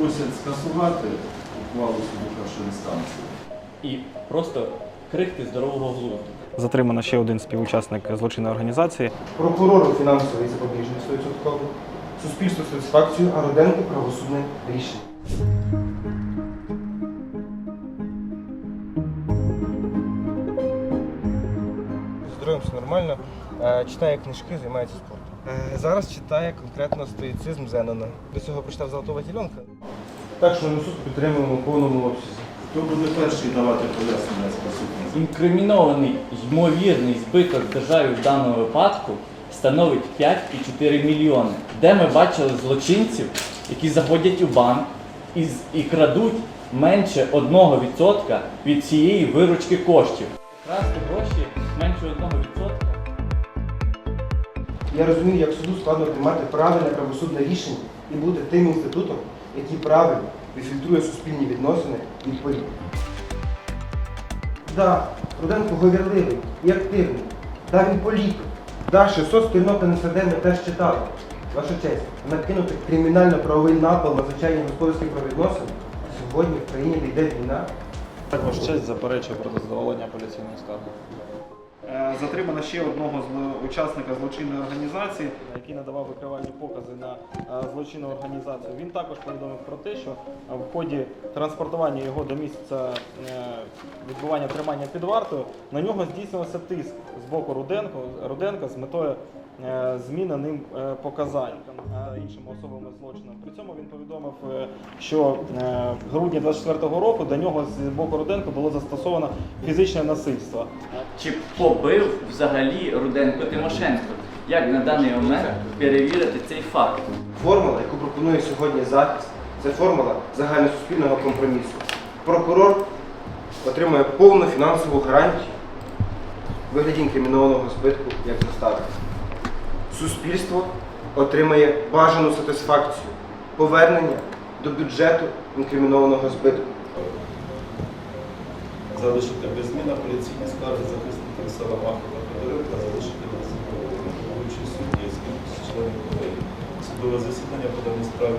просять скасувати ухвалу суду першої інстанції. І просто крихти здорового глузду. Затримано ще один співучасник злочинної організації. Прокурору фінансовий запобіжний 100%, суспільству сатисфакцію, а Руденку правосудне рішення. Здоров'ям все нормально. Е, Читає книжки, займається спортом. Е, Зараз читає конкретно стоїцизм Зенона. До цього прочитав Золотого тіленка. Так що ми суд підтримуємо в повному обсязі. Хто буде перший давати пояснення з присутності? Інкримінований ймовірний збиток державі в даному випадку становить 5,4 мільйони. Де ми бачили злочинців, які заходять у банк і, і крадуть менше 1% від цієї виручки коштів. Красти гроші менше 1%. Я розумію, як суду складно приймати правильне правосудне рішення і бути тим інститутом, який правильно відфільтрує суспільні відносини від політики. Да, Руденко говірливий і активний. Да, він політик. Да, 600 сторінок НСД ми теж читали. Ваша честь, накинути кримінально-правовий напал на звичайні господарські правовідносини. Сьогодні в країні де йде війна. Також честь заперечує про задоволення апеляційної скарги. Е, Затримано ще одного учасника злочинної організації. який надавав викривальні покази на е, злочинну організацію. Він також повідомив про те, що е, в ході транспортування його до місця відбування тримання під вартою на нього здійснювався тиск з боку Руденко, Руденка з метою зміни ним показань іншими особами злочину. При цьому він повідомив, е, що е, в грудні 24-го року до нього з боку Руденко було застосовано фізичне насильство. Чи побив взагалі Руденко Тимошенко? Як на даний момент перевірити цей факт? Формула, яку пропонує сьогодні захист, це формула загальносуспільного компромісу. Прокурор отримує повну фінансову гарантію в вигляді інкримінованого збитку як застави. Суспільство отримає бажану сатисфакцію повернення до бюджету інкримінованого збитку. Залишити без змін апеляційні скарги захисників Саламаха та Федоренка, залишити головуючий судді з членів колегії. Судове засідання по даній справі